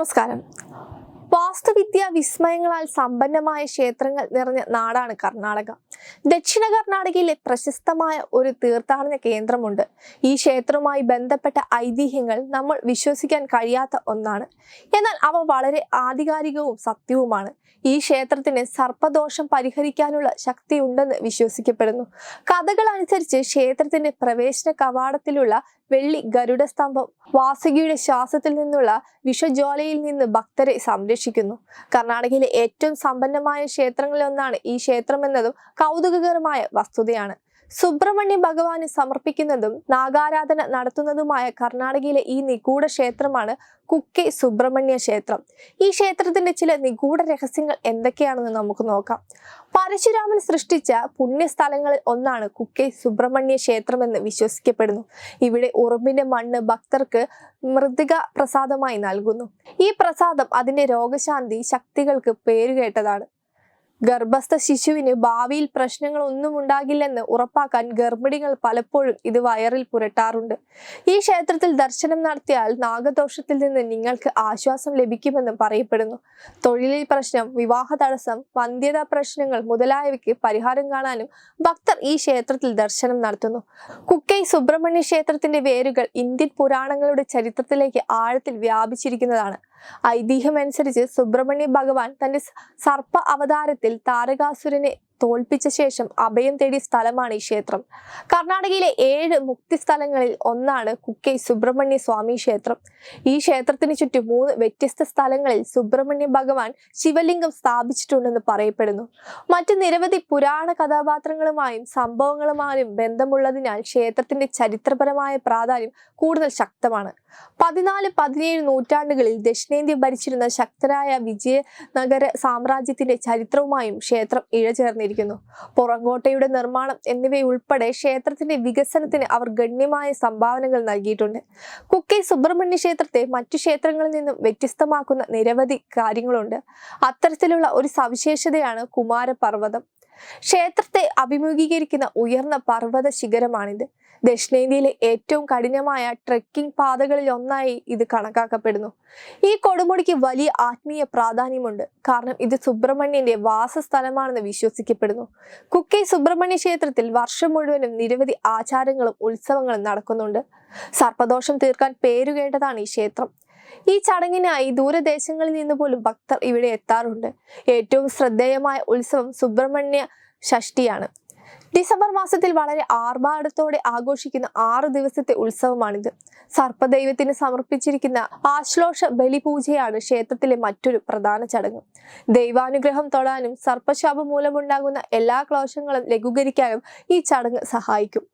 നമസ്കാരം. വാസ്തുവിദ്യ വിസ്മയങ്ങളാൽ സമ്പന്നമായ ക്ഷേത്രങ്ങൾ നിറഞ്ഞ നാടാണ് കർണാടക. ദക്ഷിണ കർണാടകയിലെ പ്രശസ്തമായ ഒരു തീർത്ഥാടന കേന്ദ്രമുണ്ട്. ഈ ക്ഷേത്രവുമായി ബന്ധപ്പെട്ട ഐതിഹ്യങ്ങൾ നമ്മൾ വിശ്വസിക്കാൻ കഴിയാത്ത ഒന്നാണ്. എന്നാൽ അവ വളരെ ആധികാരികവും സത്യവുമാണ്. ഈ ക്ഷേത്രത്തിന് സർപ്പദോഷം പരിഹരിക്കാനുള്ള ശക്തിയുണ്ടെന്ന് വിശ്വസിക്കപ്പെടുന്നു. കഥകൾ അനുസരിച്ച് ക്ഷേത്രത്തിന്റെ പ്രവേശന കവാടത്തിലുള്ള വെള്ളി ഗരുഡസ്തംഭം വാസുകിയുടെ ശ്വാസത്തിൽ നിന്നുള്ള വിഷജ്വാലയിൽ നിന്ന് ഭക്തരെ സംരക്ഷിക്കുന്നു. കർണാടകയിലെ ഏറ്റവും സമ്പന്നമായ ക്ഷേത്രങ്ങളിലൊന്നാണ് ഈ ക്ഷേത്രം എന്നതും കൗതുകകരമായ വസ്തുതയാണ്. സുബ്രഹ്മണ്യ ഭഗവാന് സമർപ്പിക്കുന്നതും നാഗാരാധന നടത്തുന്നതുമായ കർണാടകയിലെ ഈ നിഗൂഢ ക്ഷേത്രമാണ് കുക്കെ സുബ്രഹ്മണ്യ ക്ഷേത്രം. ഈ ക്ഷേത്രത്തിന്റെ ചില നിഗൂഢ രഹസ്യങ്ങൾ എന്തൊക്കെയാണെന്ന് നമുക്ക് നോക്കാം. പരശുരാമൻ സൃഷ്ടിച്ച പുണ്യസ്ഥലങ്ങളിൽ ഒന്നാണ് കുക്കെ സുബ്രഹ്മണ്യ ക്ഷേത്രം എന്ന് വിശ്വസിക്കപ്പെടുന്നു. ഇവിടെ ഉറുമ്പിന്റെ മണ്ണ് ഭക്തർക്ക് മൃതിക പ്രസാദമായി നൽകുന്നു. ഈ പ്രസാദം അതിന്റെ രോഗശാന്തി ശക്തികൾക്ക് പേരുകേട്ടതാണ്. ഗർഭസ്ഥ ശിശുവിന് ഭാവിയിൽ പ്രശ്നങ്ങൾ ഒന്നും ഉണ്ടാകില്ലെന്ന് ഉറപ്പാക്കാൻ ഗർഭിണികൾ പലപ്പോഴും ഇത് വയറിൽ പുരട്ടാറുണ്ട്. ഈ ക്ഷേത്രത്തിൽ ദർശനം നടത്തിയാൽ നാഗദോഷത്തിൽ നിന്ന് നിങ്ങൾക്ക് ആശ്വാസം ലഭിക്കുമെന്നും പറയപ്പെടുന്നു. തൊഴിലിൽ പ്രശ്നം വിവാഹ തടസ്സം വന്ധ്യതാ പ്രശ്നങ്ങൾ മുതലായവയ്ക്ക് പരിഹാരം കാണാനും ഭക്തർ ഈ ക്ഷേത്രത്തിൽ ദർശനം നടത്തുന്നു. കുക്കൈ സുബ്രഹ്മണ്യ ക്ഷേത്രത്തിന്റെ വേരുകൾ ഇന്ത്യൻ പുരാണങ്ങളുടെ ചരിത്രത്തിലേക്ക് ആഴത്തിൽ വ്യാപിച്ചിരിക്കുന്നതാണ്. ഐതിഹ്യമനുസരിച്ച് സുബ്രഹ്മണ്യ ഭഗവാൻ തന്റെ സർപ്പ അവതാരത്തിൽ താരകാസുരനെ തോൽപ്പിച്ച ശേഷം അഭയം തേടിയ സ്ഥലമാണ് ഈ ക്ഷേത്രം. കർണാടകയിലെ ഏഴ് മുക്തി സ്ഥലങ്ങളിൽ ഒന്നാണ് കുക്കൈ സുബ്രഹ്മണ്യ സ്വാമി ക്ഷേത്രം. ഈ ക്ഷേത്രത്തിന് ചുറ്റും മൂന്ന് വ്യത്യസ്ത സ്ഥലങ്ങളിൽ സുബ്രഹ്മണ്യ ഭഗവാൻ ശിവലിംഗം സ്ഥാപിച്ചിട്ടുണ്ടെന്ന് പറയപ്പെടുന്നു. മറ്റു നിരവധി പുരാണ കഥാപാത്രങ്ങളുമായും സംഭവങ്ങളുമായും ബന്ധമുള്ളതിനാൽ ക്ഷേത്രത്തിന്റെ ചരിത്രപരമായ പ്രാധാന്യം കൂടുതൽ ശക്തമാണ്. പതിനാല് പതിനേഴ് നൂറ്റാണ്ടുകളിൽ ദക്ഷിണേന്ത്യ ഭരിച്ചിരുന്ന ശക്തരായ വിജയനഗര സാമ്രാജ്യത്തിന്റെ ചരിത്രവുമായും ക്ഷേത്രം ഇഴചേർന്നിരിക്കുന്നു പുറങ്കോട്ടയുടെ നിർമ്മാണം എന്നിവയുൾപ്പെടെ ക്ഷേത്രത്തിന്റെ വികസനത്തിന് അവർ ഗണ്യമായ സംഭാവനകൾ നൽകിയിട്ടുണ്ട്. കുക്കി സുബ്രഹ്മണ്യ ക്ഷേത്രത്തെ മറ്റു ക്ഷേത്രങ്ങളിൽ നിന്നും വ്യത്യസ്തമാക്കുന്ന നിരവധി കാര്യങ്ങളുണ്ട്. അത്തരത്തിലുള്ള ഒരു സവിശേഷതയാണ് കുമാരപർവതം. ക്ഷേത്രത്തെ അഭിമുഖീകരിക്കുന്ന ഉയർന്ന പർവത ശിഖരമാണിത്. ദക്ഷിണേന്ത്യയിലെ ഏറ്റവും കഠിനമായ ട്രെക്കിംഗ് പാതകളിൽ ഒന്നായി ഇത് കണക്കാക്കപ്പെടുന്നു. ഈ കൊടുമുടിക്ക് വലിയ ആത്മീയ പ്രാധാന്യമുണ്ട്. കാരണം ഇത് സുബ്രഹ്മണ്യന്റെ വാസസ്ഥലമാണെന്ന് വിശ്വസിക്കപ്പെടുന്നു. കുക്കെ സുബ്രഹ്മണ്യ ക്ഷേത്രത്തിൽ വർഷം മുഴുവനും നിരവധി ആചാരങ്ങളും ഉത്സവങ്ങളും നടക്കുന്നുണ്ട്. സർപ്പദോഷം തീർക്കാൻ പേരുകേട്ടതാണ് ഈ ക്ഷേത്രം. ഈ ചടങ്ങിനായി ദൂരദേശങ്ങളിൽ നിന്ന് പോലും ഭക്തർ ഇവിടെ എത്താറുണ്ട്. ഏറ്റവും ശ്രദ്ധേയമായ ഉത്സവം സുബ്രഹ്മണ്യ ഷഷ്ടിയാണ്. ഡിസംബർ മാസത്തിൽ വളരെ ആർഭാടത്തോടെ ആഘോഷിക്കുന്ന ആറ് ദിവസത്തെ ഉത്സവമാണിത്. സർപ്പദൈവത്തിന് സമർപ്പിച്ചിരിക്കുന്ന ആശ്ലോഷ ബലിപൂജയാണ് ക്ഷേത്രത്തിലെ മറ്റൊരു പ്രധാന ചടങ്ങ്. ദൈവാനുഗ്രഹം തൊടാനും സർപ്പശാപം മൂലമുണ്ടാകുന്ന എല്ലാ ക്ലോശങ്ങളും ലഘൂകരിക്കാനും ഈ ചടങ്ങ് സഹായിക്കും.